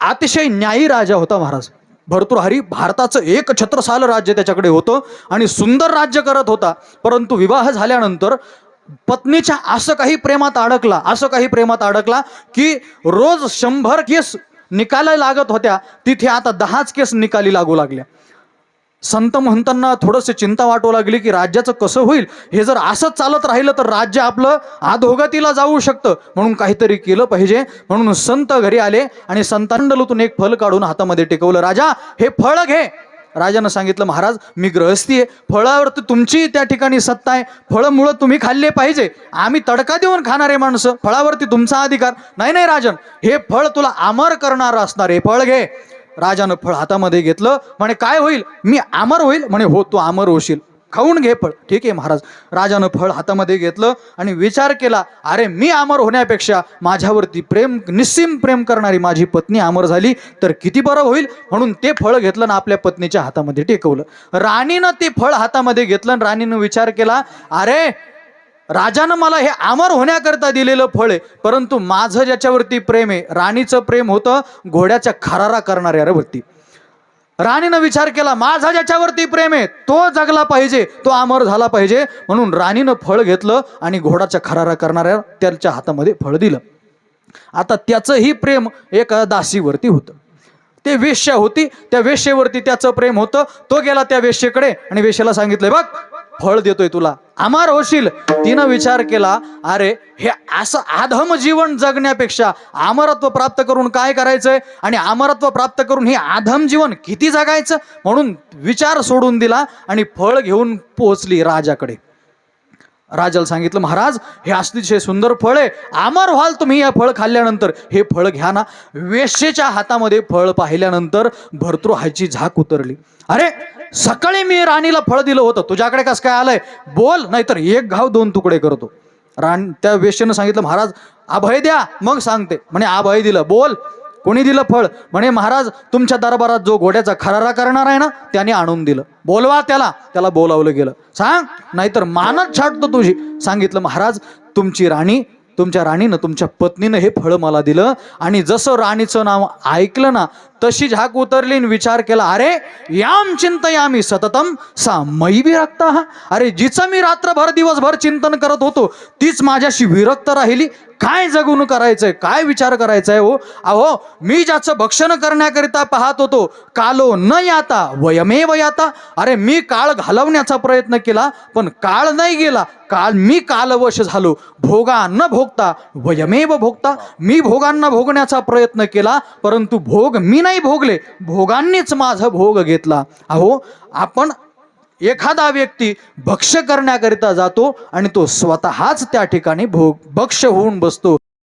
अतिशय न्यायी राजा होता महाराज. भरतृहरी भारताचं एक छत्रसाल राज्य त्याच्याकडे होतं आणि सुंदर राज्य करत होता. परंतु विवाह झाल्यानंतर पत्नीच्या असं काही प्रेमात अडकला असं काही प्रेमात अडकला की रोज शंभर केस निकाला लागत होत्या. तिथे आता दहाच केस निकाली लागू लागल्या. संत महंतांना थोडंसं चिंता वाटू लागली की राज्याचं कसं होईल? हे जर असंच चालत राहिलं तर राज्य आपलं आधोगतीला जाऊ शकतं. म्हणून काहीतरी केलं पाहिजे. म्हणून संत घरी आले आणि संतांडलूतून एक फल काढून हातामध्ये टेकवलं. राजा हे फळ घे. राजानं सांगितलं महाराज मी ग्रहस्थी आहे. फळावरती तुमची त्या ठिकाणी सत्ता आहे. फळं मुळं तुम्ही खाल्ले पाहिजे. आम्ही तडका देऊन खाणारे माणसं. फळावरती तुमचा अधिकार. नाही नाही राजन. हे फळ तुला अमर करणारं असणार हे फळ घे. राजानं फळ हातामध्ये घेतलं. म्हणे काय होईल? मी अमर होईल? म्हणे हो तू अमर होशील. खाऊन घे फळ. ठीक आहे महाराज. राजानं फळ हातामध्ये घेतलं आणि विचार केला अरे मी अमर होण्यापेक्षा माझ्यावरती प्रेम निस्सीम प्रेम करणारी माझी पत्नी अमर झाली तर किती बरं होईल? म्हणून ते फळ घेतलं ना आपल्या पत्नीच्या हातामध्ये टेकवलं. राणीनं ते फळ हातामध्ये घेतलं आणि राणीनं विचार केला अरे राजानं मला हे अमर होण्याकरता दिलेलं फळ आहे परंतु माझं ज्याच्यावरती प्रेम आहे राणीचं प्रेम होतं घोड्याच्या खरारा करणाऱ्यावरती राणीनं विचार केला माझा ज्याच्यावरती प्रेम आहे तो जगला पाहिजे तो अमर झाला पाहिजे म्हणून राणीनं फळ घेतलं आणि घोडाच्या खरारा करणाऱ्या त्याच्या हातामध्ये फळ दिलं. आता त्याचंही प्रेम एका दासीवरती होतं. ते वेश्या होती त्या वेश्येवरती त्याचं प्रेम होतं तो गेला त्या वेश्येकडे आणि वेश्याला सांगितलं बघ फळ देतोय तुला. अमार होशील. तिनं विचार केला अरे हे असं आधम जीवन जगण्यापेक्षा अमरत्व प्राप्त करून काय करायचंय? आणि अमरत्व प्राप्त करून हे आधम जीवन किती जगायचं? म्हणून विचार सोडून दिला आणि फळ घेऊन पोहोचली राजाकडे. राजाला सांगितलं महाराज हे अतिशय सुंदर फळ आहे. अमर व्हाल तुम्ही या फळ खाल्ल्यानंतर. हे फळ घ्या ना. वेश्येच्या हातामध्ये फळ पाहिल्यानंतर भरतृहायची झाक उतरली. अरे सकाळी मी राणीला फळ दिलं होतं. तुझ्याकडे कसं काय आलंय? बोल नाहीतर एक घाव दोन तुकडे करतो. राण त्या वेश्येनं सांगितलं महाराज अभय द्या मग सांगते. म्हणे अभय दिलं. बोल. कोणी दिलं फळ? म्हणे महाराज तुमच्या दरबारात जो घोड्याचा खरारा करणार आहे ना त्याने आणून दिलं. बोलवा त्याला. त्याला बोलावलं गेलं. सांग नाहीतर मानच छाटतो तुझी. सांगितलं महाराज तुमची राणी तुमच्या राणीनं तुमच्या पत्नीनं हे फळ मला दिलं आणि जसं राणीचं नाव ऐकलं ना तशी झाक उतरली विचार केला अरे याम चिंतयामी सततम सा मयी विरक्त. हा अरे जिचं मी रात्रभर दिवसभर चिंतन करत होतो तीच माझ्याशी विरक्त राहिली काय जगून करायचंय? काय विचार करायचाय हो? अहो मी ज्याचं भक्षण करण्याकरिता पाहत होतो कालो न याता वयमेव याता. अरे मी काळ घालवण्याचा प्रयत्न केला पण काळ नाही गेला. काल मी कालवश झालो. भोगा न भोगता वयमेव भोगता. मी भोगांना भोगण्याचा प्रयत्न केला परंतु भोग मी नाही भोगले. भोगांनीच माझा भोग घेतला. अहो आपण एखादा व्यक्ती भक्ष करण्याकरिता जातो आणि तो स्वतःच त्या ठिकाणी भोग भक्ष होऊन बसतो.